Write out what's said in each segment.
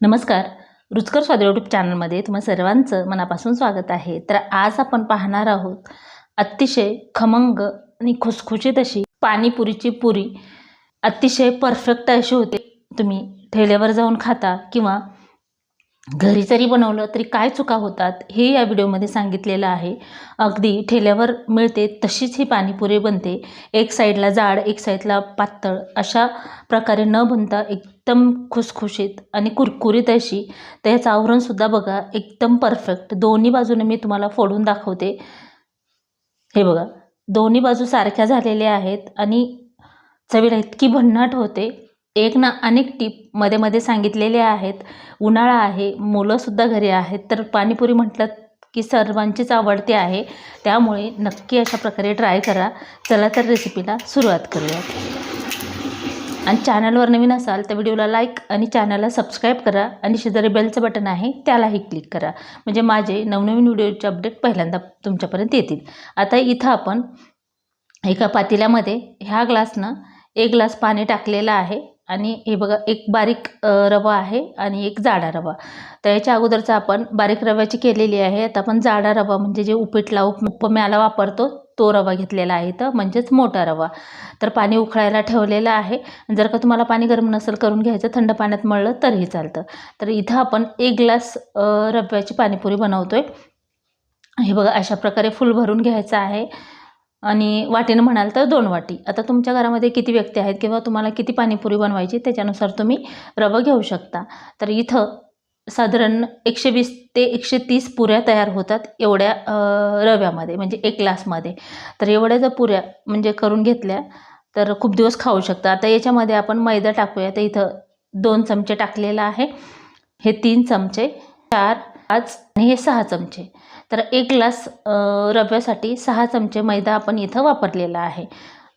नमस्कार. रुचकर स्वाद यूट्यूब चॅनलमध्ये तुम्हा सर्वांचं मनापासून स्वागत आहे. तर आज आपण पाहणार आहोत अतिशय खमंग आणि खुसखुशीत अशी पाणीपुरीची पुरी. अतिशय परफेक्ट अशी होते. तुम्ही ठेल्यावर जाऊन खाता किंवा घरी जरी बनवलं तरी काय चुका होतात हे या व्हिडिओमध्ये सांगितलेलं आहे. अगदी ठेल्यावर मिळते तशीच ही पाणीपुरी बनते. एक साईडला जाड एक साईडला पातळ अशा प्रकारे न बनता एकदम खुसखुशीत आणि कुरकुरीत अशी. त्याचं आवरणसुद्धा बघा एकदम परफेक्ट. दोन्ही बाजूने मी तुम्हाला फोडून दाखवते. हे बघा दोन्ही बाजू सारख्या झालेल्या आहेत आणि चवीला इतकी भन्नाट होते. एक ना अनेक टीपमध्ये मध्ये सांगितलेले आहेत. उन्हाळा आहे मुलंसुद्धा घरी आहेत. तर पाणीपुरी म्हटलं की सर्वांचीच आवडते आहे. त्यामुळे नक्की अशा प्रकारे ट्राय करा. चला तर रेसिपीला सुरुवात करूयात. आणि चॅनलवर नवीन असाल तर व्हिडिओला लाईक आणि चॅनलला सबस्क्राईब करा. आणि शेजारी बेलचं बटन आहे त्यालाही क्लिक करा. म्हणजे माझे नवनवीन व्हिडिओचे अपडेट पहिल्यांदा तुमच्यापर्यंत येतील. आता इथं आपण एका पातेल्यामध्ये ह्या ग्लासनं एक ग्लास पाणी टाकलेलं आहे. आणि हे बघा एक बारीक रवा आहे आणि एक जाडा रवा. तर याच्या अगोदरचा आपण बारीक रव्याची केलेली आहे. आता आपण जाडा रवा म्हणजे जे उपीटला उप उपम्याला वापरतो तो रवा घेतलेला आहे तर म्हणजेच मोठा रवा. तर पाणी उकळायला ठेवलेलं आहे. जर का तुम्हाला पाणी गरम नसेल करून घ्यायचं थंड पाण्यात मळलं तरीही चालतं. तर इथं आपण एक ग्लास रव्याची पाणीपुरी बनवतो आहे हे बघा अशा प्रकारे फुल भरून घ्यायचं आहे. आणि वाटीनं म्हणाल तर दोन वाटी. आता तुमच्या घरामध्ये किती व्यक्ती आहेत किंवा तुम्हाला किती पाणीपुरी बनवायची त्याच्यानुसार तुम्ही रवा घेऊ शकता. तर इथं साधारण एकशे वीस ते एकशे तीस पुऱ्या तयार होतात एवढ्या रव्यामध्ये म्हणजे एक ग्लासमध्ये. तर एवढ्या जर पुऱ्या म्हणजे करून घेतल्या तर खूप दिवस खाऊ शकता. आता याच्यामध्ये आपण मैदा टाकूया. तर इथं दोन चमचे टाकलेला आहे. हे तीन चमचे चार पाच आणि हे सहा चमचे. तर एक ग्लास रव्यासाठी सहा चमचे मैदा आपण इथं वापरलेला आहे.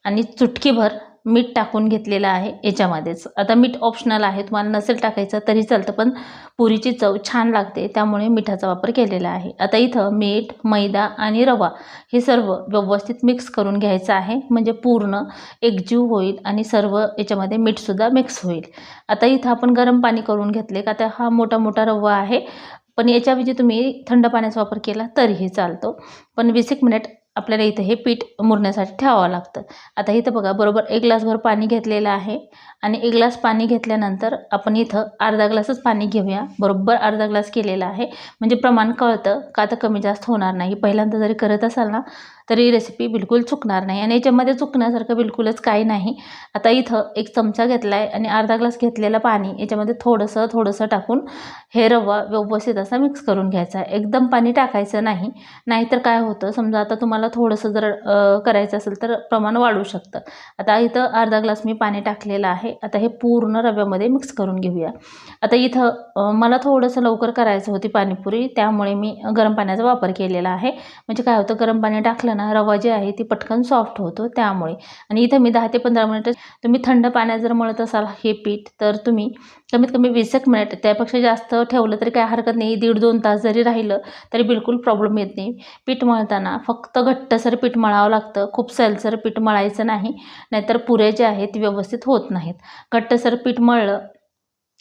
आणि चुटकीभर मीठ टाकून घेतलेलं आहे याच्यामध्येच. आता मीठ ऑप्शनल आहे तुम्हाला नसेल टाकायचं तरी चालतं पण पुरीची चव छान लागते त्यामुळे मिठाचा वापर केलेला आहे. आता इथं मीठ मैदा आणि रवा हे सर्व व्यवस्थित मिक्स करून घ्यायचं आहे म्हणजे पूर्ण एकजीव होईल आणि सर्व याच्यामध्ये मीठसुद्धा मिक्स होईल. आता इथं आपण गरम पाणी करून घेतले का तर हा मोठा मोठा रवा आहे पण याच्याऐवजी तुम्ही थंड पाण्याचा वापर केला तरीही चालतो. पण वीस एक मिनिट आपल्याला इथं हे पीठ मुरण्यासाठी ठेवावं लागतं. आता इथं बघा बरोबर एक ग्लासभर पाणी घेतलेलं आहे आणि एक ग्लास पाणी घेतल्यानंतर आपण इथं अर्धा ग्लासच पाणी घेऊया. बरोबर अर्धा ग्लास केलेला आहे. म्हणजे प्रमाण कळतं का तर कमी जास्त होणार नाही. पहिल्यांदा जरी करत असाल ना तरी रेसिपी बिलकुल चुकणार नाही. आणि याच्यामध्ये चुकण्यासारखं बिलकुलच काही नाही. आता इथं एक चमचा घेतला आहे आणि अर्धा ग्लास घेतलेलं पाणी याच्यामध्ये थोडंसं थोडंसं टाकून हे रवा व्यवस्थित असा मिक्स करून घ्यायचा आहे. एकदम पाणी टाकायचं नाही. नाहीतर काय होतं समजा आता तुम्हाला थोडंसं जर करायचं असेल तर प्रमाण वाढू शकतं. आता इथं अर्धा ग्लास मी पाणी टाकलेलं आहे. आता हे पूर्ण रव्यामध्ये मिक्स करून घेऊया. आता इथं मला थोडंसं लवकर करायचं होती पाणीपुरी. त्यामुळे मी गरम पाण्याचा वापर केलेला आहे. म्हणजे काय होतं गरम पाणी टाकलं असताना रवा जे आहे ती पटकन सॉफ्ट होतो त्यामुळे. आणि इथं मी दहा ते पंधरा मिनिटं तुम्ही थंड पाण्यात जर मळत असाल हे पीठ तर तुम्ही कमीत कमी वीस एक मिनिट त्यापेक्षा जास्त ठेवलं तरी काय हरकत नाही. दीड दोन तास जरी राहिलं तरी बिलकुल प्रॉब्लेम येत नाही. पीठ मळताना फक्त घट्टसर पीठ मळावं लागतं. खूप सैलसर पीठ मळायचं नाही. नाहीतर पुरे जे आहेत ते व्यवस्थित होत नाहीत. घट्टसर पीठ मळलं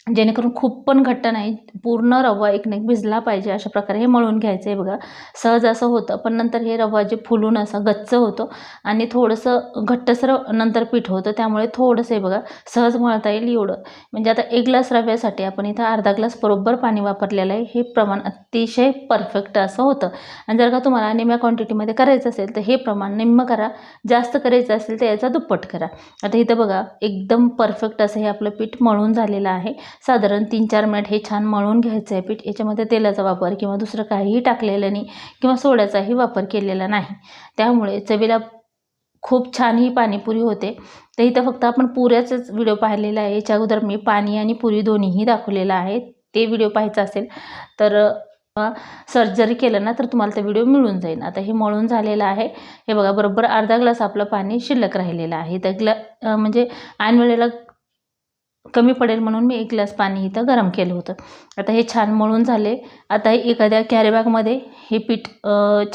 जेणेकरून खूप पण घट्ट नाही पूर्ण रवा एकनेक भिजला पाहिजे अशा प्रकारे हे मळून घ्यायचं आहे बघा. सहज असं होतं पण नंतर हे रवा जे फुलून असं गच्च होतं आणि थोडंसं घट्टसर नंतर पीठ होतं त्यामुळे थोडंसं आहे बघा सहज मळता येईल एवढं. म्हणजे आता एक ग्लास रव्यासाठी आपण इथं अर्धा ग्लास बरोबर पाणी वापरलेलं आहे हे प्रमाण अतिशय परफेक्ट असं होतं. आणि जर का तुम्हाला निम्या क्वांटिटीमध्ये करायचं असेल तर हे प्रमाण निम्म करा जास्त करायचं असेल तर याचा दुप्पट करा. आता इथं बघा एकदम परफेक्ट असं हे आपलं पीठ मळून झालेलं आहे. साधारण तीन चार मिनिट हे छान मळून घ्यायचं आहे पीठ. याच्यामध्ये तेलाचा वापर किंवा दुसरं काहीही टाकलेलं नाही किंवा सोड्याचाही वापर केलेला नाही. त्यामुळे चवीला खूप छान ही पाणीपुरी होते. तर इथं फक्त आपण पुऱ्याचाच व्हिडिओ पाहिलेला आहे. याच्या अगोदर मी पाणी आणि पुरी दोन्हीही दाखवलेलं आहे. ते व्हिडिओ पाहायचा असेल तर सर्च जरी केलं ना तर तुम्हाला ते व्हिडिओ मिळून जाईल. आता हे मळून झालेलं आहे. हे बघा बरोबर अर्धा ग्लास आपलं पाणी शिल्लक राहिलेलं आहे. तर ग्ला म्हणजे ऐनवेळेला कमी पडेल म्हणून मी एक ग्लास पाणी इथं गरम केलं होतं. आता हे छान मळून झाले. आता एखाद्या कॅरीबॅगमध्ये हे पीठ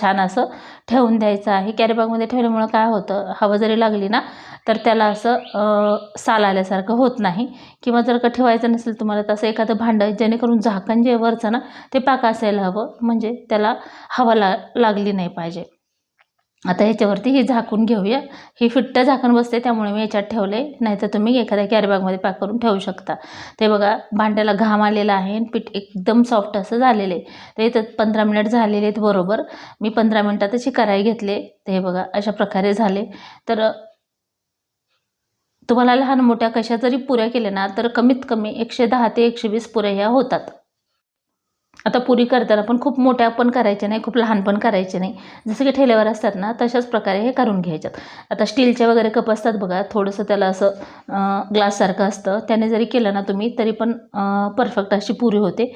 छान असं ठेवून द्यायचं आहे. कॅरीबॅगमध्ये ठेवल्यामुळं काय होतं? हवा जरी लागली ना तर त्याला असं साल आल्यासारखं होत नाही. किंवा जर का ठेवायचं नसेल तुम्हाला तसं एखादं भांडं जेणेकरून झाकण जे वरचं ना ते पाक असायला हवं. म्हणजे त्याला हवा ला लागली नाही पाहिजे. आता ह्याच्यावरती हे झाकून घेऊया. ही फिट्ट झाकण बसते त्यामुळे मी याच्यात ठेवले नाहीतर तुम्ही एखाद्या कॅरीबॅगमध्ये पॅक करून ठेवू शकता. ते बघा भांड्याला घाम आलेला आहे आणि पीठ एकदम सॉफ्ट असं झालेलं आहे तर इथं पंधरा मिनिट झालेले आहेत बरोबर. मी पंधरा मिनटातच ही कराई घेतले. ते हे बघा अशा प्रकारे झाले. तर तुम्हाला लहान मोठ्या कशा जरी पुऱ्या केल्या ना तर कमीत कमी एकशे दहा ते एकशे वीस पुऱ्या ह्या होतात. आता पुरी करताना पण खूप मोठ्या पण करायच्या नाही खूप लहान पण करायचे नाही. जसं की ठेल्यावर असतात ना तशाच प्रकारे हे करून घ्यायच्यात. आता स्टीलचे वगैरे कप असतात बघा थोडंसं त्याला असं ग्लाससारखं असतं. त्याने जरी केलं ना तुम्ही तरी पण परफेक्ट अशी पुरी होते.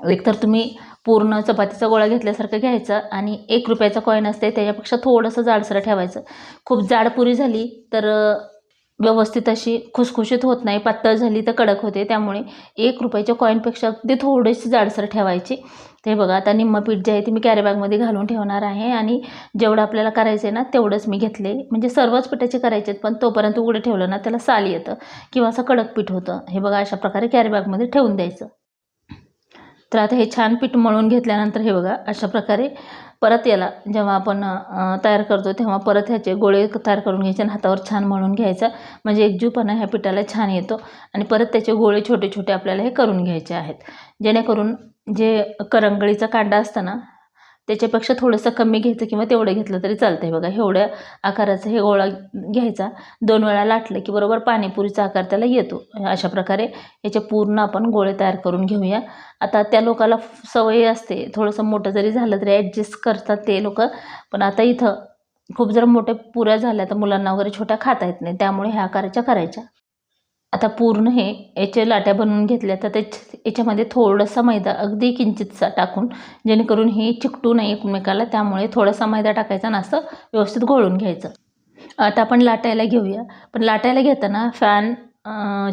एकतर तुम्ही पूर्ण चपातीचा गोळा घेतल्यासारखं घ्यायचा आणि एक रुपयाचा कॉईन असते त्याच्यापेक्षा थोडंसं जाडसरं ठेवायचं. खूप जाड पुरी झाली तर व्यवस्थित अशी खुसखुशीत होत नाही पातळ झाली तर कडक होते. त्यामुळे एक रुपयाच्या कॉईनपेक्षा अगदी थोडीशी जाडसर ठेवायची. ते बघा आता निम्म पीठ जे आहे ते मी कॅरीबॅगमध्ये घालून ठेवणार आहे आणि जेवढं आपल्याला करायचं आहे ना तेवढंच मी घेतले. म्हणजे सर्वच पिठाचे करायचे आहेत पण तोपर्यंत उघडं ठेवलं ना त्याला साल येतं किंवा असं कडक पीठ होतं. हे बघा अशा प्रकारे कॅरीबॅगमध्ये ठेवून द्यायचं. तर आता हे छान पीठ मळून घेतल्यानंतर हे बघा अशा प्रकारे परत याला जेव्हा आपण तयार करतो तेव्हा परत ह्याचे गोळे तयार करून घ्यायचे आणि हातावर छान मळून घ्यायचा. म्हणजे एकजूपणा ह्या पिठाला छान येतो आणि परत त्याचे गोळे छोटे छोटे आपल्याला हे करून घ्यायचे आहेत. जेणेकरून जे करंगळीचा कांडा असतं ना त्याच्यापेक्षा थोडंसं कमी घ्यायचं किंवा तेवढं घेतलं तरी चालतं आहे बघा. एवढ्या आकाराचा हे गोळा घ्यायचा. दोन वेळा लाटलं की बरोबर पाणीपुरीचा आकार त्याला येतो. अशा प्रकारे याचे पूर्ण आपण गोळे तयार करून घेऊया. आता त्या लोकाला सवय असते. थोडंसं मोठं जरी झालं तरी ॲडजस्ट करतात ते लोक. पण आता इथं खूप जर मोठ्या पुऱ्या झाल्या तर मुलांना वगैरे छोट्या खाता येत नाही. त्यामुळे ह्या आकाराच्या करायच्या. आता पूर्ण हे याचे लाट्या बनवून घेतल्या तर त्याच याच्यामध्ये थोडासा मैदा अगदी किंचितसा टाकून जेणेकरून हे चिकटू नये एकमेकाला त्यामुळे थोडासा मैदा टाकायचा आणि असं व्यवस्थित घोळून घ्यायचं. आता आपण लाटायला घेऊया. पण लाटायला घेताना फॅन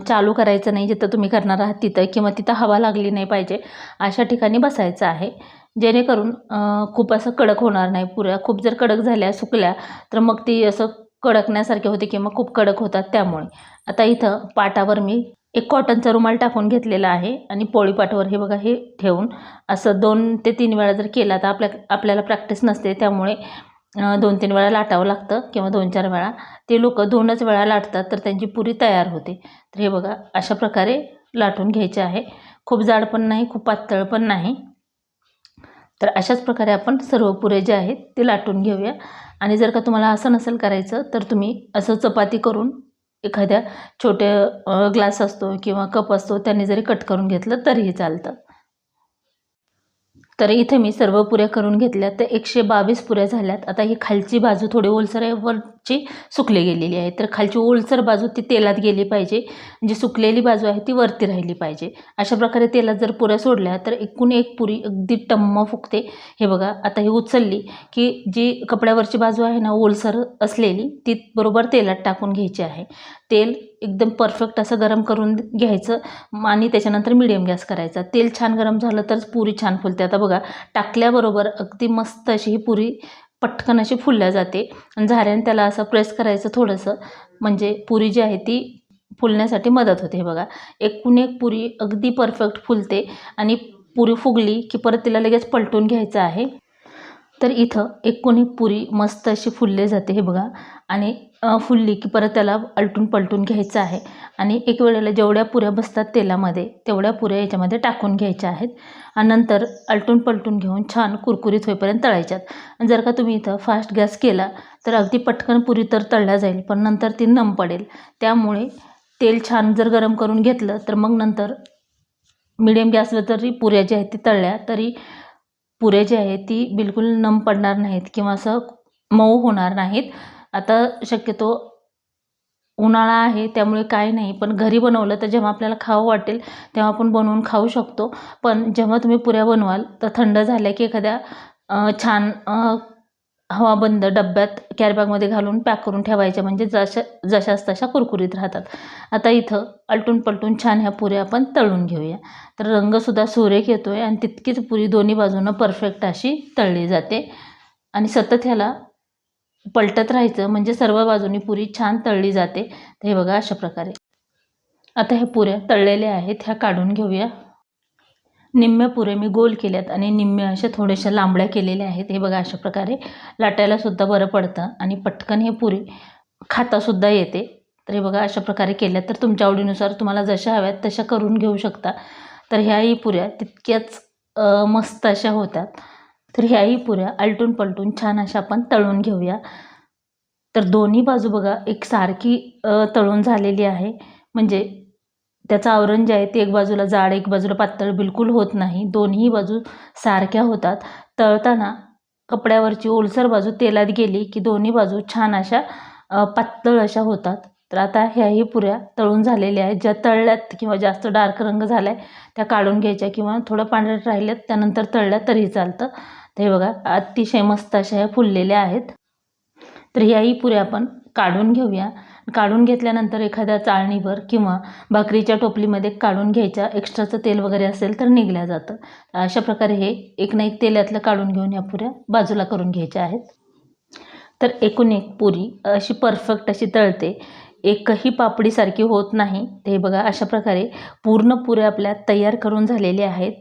चालू करायचं नाही जिथं तुम्ही करणार आहात तिथं किंवा तिथं हवा लागली नाही पाहिजे अशा ठिकाणी बसायचं आहे. जेणेकरून खूप असं कडक होणार नाही पुऱ्या. खूप जर कडक झाल्या सुकल्या तर मग ती असं कडकण्यासारखे होते किंवा खूप कडक होतात त्यामुळे. आता इथं पाटावर मी एक कॉटनचा रुमाल टाकून घेतलेला आहे आणि पोळीपाटावर हे बघा हे ठेवून असं दोन ते तीन वेळा जर केला तर आपल्या आपल्याला प्रॅक्टिस नसते. त्यामुळे दोन तीन वेळा लाटावं लागतं किंवा दोन चार वेळा. ते लोक दोनच वेळा लाटतात तर त्यांची पुरी तयार होते. तर हे बघा अशा प्रकारे लाटून घ्यायचे आहे. खूप जाड पण नाही खूप पातळ पण नाही. तर अशाच प्रकारे आपण सर्व पुरे जे आहेत ते लाटून घेऊया. आणि जर का तुम्हाला असं नसेल करायचं तर तुम्ही असं चपाती करून एखाद्या छोट्या ग्लास असतो किंवा कप असतो त्याने जरी कट करून घेतलं तरीही चालतं. तर इथे मी सर्व पुऱ्या करून घेतल्या. तर एकशे बावीस पुऱ्या झाल्यात. आता ही खालची बाजू थोडी ओलसर आहे वर ची सुकली गेलेली आहे. तर खालची ओलसर बाजू ती तेलात गेली पाहिजे. जी सुकलेली बाजू आहे ती वरती राहिली पाहिजे. अशा प्रकारे तेलात जर पुऱ्या सोडल्या तर एकूण एक पुरी अगदी टम्म फुगते. हे बघा आता ही उचलली की जी कपड्यावरची बाजू आहे ना ओलसर असलेली ती बरोबर तेलात टाकून घ्यायची आहे. तेल एकदम परफेक्ट असं गरम करून घ्यायचं आणि त्याच्यानंतर मिडियम गॅस करायचा. तेल छान गरम झालं तरच पुरी छान फुलते. आता बघा टाकल्याबरोबर अगदी मस्त अशी ही पुरी पटकन अशी फुलल्या जाते. आणि झाऱ्याने त्याला असं प्रेस करायचं थोडंसं. म्हणजे पुरी जी आहे ती फुलण्यासाठी मदत होते. हे बघा. एकूण एक पुरी अगदी परफेक्ट फुलते. आणि पुरी फुगली की परत तिला लगेच पलटून घ्यायचं आहे. तर इथं एक कोणी पुरी मस्त अशी फुलले जाते हे बघा. आणि फुलली की परत त्याला अलटून पलटून घ्यायचं आहे. आणि एक वेळेला जेवढ्या पुऱ्या बसतात तेलामध्ये तेवढ्या पुऱ्या याच्यामध्ये टाकून घ्यायच्या आहेत. आणि नंतर अलटून पलटून घेऊन छान कुरकुरीत होईपर्यंत तळायच्यात. जर का तुम्ही इथं फास्ट गॅस केला तर अगदी पटकन पुरी तर तळल्या जाईल पण नंतर ती नम पडेल. त्यामुळे तेल छान जर गरम करून घेतलं तर मग नंतर मिडियम गॅसवर जरी पुऱ्या ज्या आहेत ती तळल्या तरी पुरे जे आहेत ती बिलकुल नम पडणार नाहीत किंवा असं मऊ होणार नाहीत. आता शक्यतो उन्हाळा आहे त्यामुळे काय नाही पण घरी बनवलं तर जेव्हा आपल्याला खावं वाटेल तेव्हा आपण बनवून खाऊ शकतो. पण जेव्हा तुम्ही पुऱ्या बनवाल तर थंड झाल्या की एखाद्या छान हवा हवाबंद डब्यात कॅरीबॅगमध्ये घालून पॅक करून ठेवायच्या म्हणजे जशा जशाच तशा कुरकुरीत राहतात. आता इथं अलटून पलटून छान ह्या पुऱ्या आपण तळून घेऊया. तर रंगसुद्धा सुरेख येतो आहे आणि तितकीच पुरी दोन्ही बाजूनं परफेक्ट अशी तळली जाते. आणि सतत ह्याला पलटत राहायचं म्हणजे सर्व बाजूनी पुरी छान तळली जाते. तर हे बघा अशा प्रकारे. आता ह्या पुऱ्या तळलेल्या आहेत. ह्या काढून घेऊया. निम्म्या पुरे मी गोल केल्यात आणि निम्म्या अशा थोड्याशा लांबड्या केलेल्या आहेत. हे बघा अशा प्रकारे लाटायलासुद्धा बरं पडतं आणि पटकन हे पुरी खातासुद्धा येते. तर हे बघा अशा प्रकारे केल्यात. तर तुमच्या आवडीनुसार तुम्हाला जशा हव्यात तशा करून घेऊ शकता. तर ह्याही पुऱ्या तितक्याच मस्त अशा होतात. तर ह्याही पुऱ्या आलटून पलटून छान अशा आपण तळून घेऊया. तर दोन्ही बाजू बघा एक सारखी तळून झालेली आहे. म्हणजे त्याचं आवरण जे आहे ते एक बाजूला जाड एक बाजूला पातळ बिलकुल होत नाही. दोन्ही बाजू सारख्या होतात. तळताना कपड्यावरची ओलसर बाजू तेलात गेली की दोन्ही बाजू छान अशा पातळ अशा होतात. तर आता ह्याही पुऱ्या तळून झालेल्या आहेत. ज्या तळल्यात किंवा जास्त डार्क रंग झाला आहे त्या काढून घ्यायच्या किंवा थोडं पांढऱ्यात राहिल्यात त्यानंतर तळल्या तरी चालतं. तर हे बघा अतिशय मस्त अशा ह्या फुललेल्या आहेत. तर ह्याही पुऱ्या आपण काढून घेऊया. काढून घेतल्यानंतर एखाद्या चाळणीवर किंवा भाकरीच्या टोपलीमध्ये काढून घ्यायच्या एक्स्ट्राचं तेल वगैरे असेल तर निघल्या जातं. अशा प्रकारे हे एक ना एक तेलातलं काढून घेऊन या पुऱ्या बाजूला करून घ्यायच्या आहेत. तर एकूण एक पुरी अशी परफेक्ट अशी तळते. एकही पापडीसारखी होत नाही. ते बघा अशा प्रकारे पूर्ण पुऱ्या आपल्या तयार करून झालेल्या आहेत.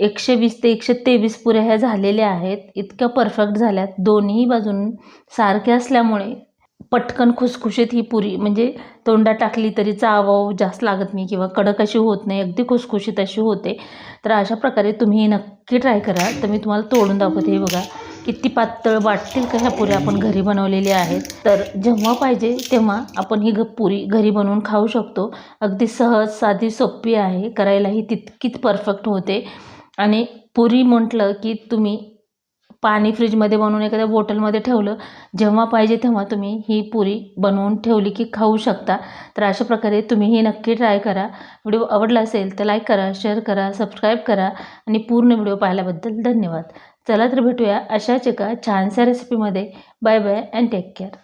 एकशे वीस ते एकशे तेवीस पुऱ्या ह्या झालेल्या आहेत. इतक्या परफेक्ट झाल्यात. दोन्ही बाजून सारख्या असल्यामुळे पटकन खुसखुशीत ही पुरी म्हणजे तोंडात टाकली तरी चावाव जास्त लागत नाही किंवा कडक अशी होत नाही अगदी खुसखुशीत अशी होते. तर अशा प्रकारे तुम्ही नक्की ट्राय करा. तर मी तुम्हाला तोडून दाखवते हे बघा किती पातळ वाटतील का ह्या पुऱ्या आपण घरी बनवलेल्या आहेत. तर जेव्हा पाहिजे तेव्हा आपण ही ग पुरी घरी बनवून खाऊ शकतो. अगदी सहज साधी सोपी आहे. करायलाही तितकीच परफेक्ट होते. आणि पुरी म्हटलं की तुम्ही पाणी फ्रीजमध्ये बनवून एखाद्या बॉटलमध्ये ठेवलं जेव्हा पाहिजे तेव्हा तुम्ही ही पुरी बनवून ठेवली की खाऊ शकता. तर अशा प्रकारे तुम्ही ही नक्की ट्राय करा. व्हिडिओ आवडला असेल तर लाईक करा शेअर करा सबस्क्राईब करा आणि पूर्ण व्हिडिओ पाहिल्याबद्दल धन्यवाद. चला तर भेटूया अशाच एका छानशा रेसिपीमध्ये. Bye bye and take care.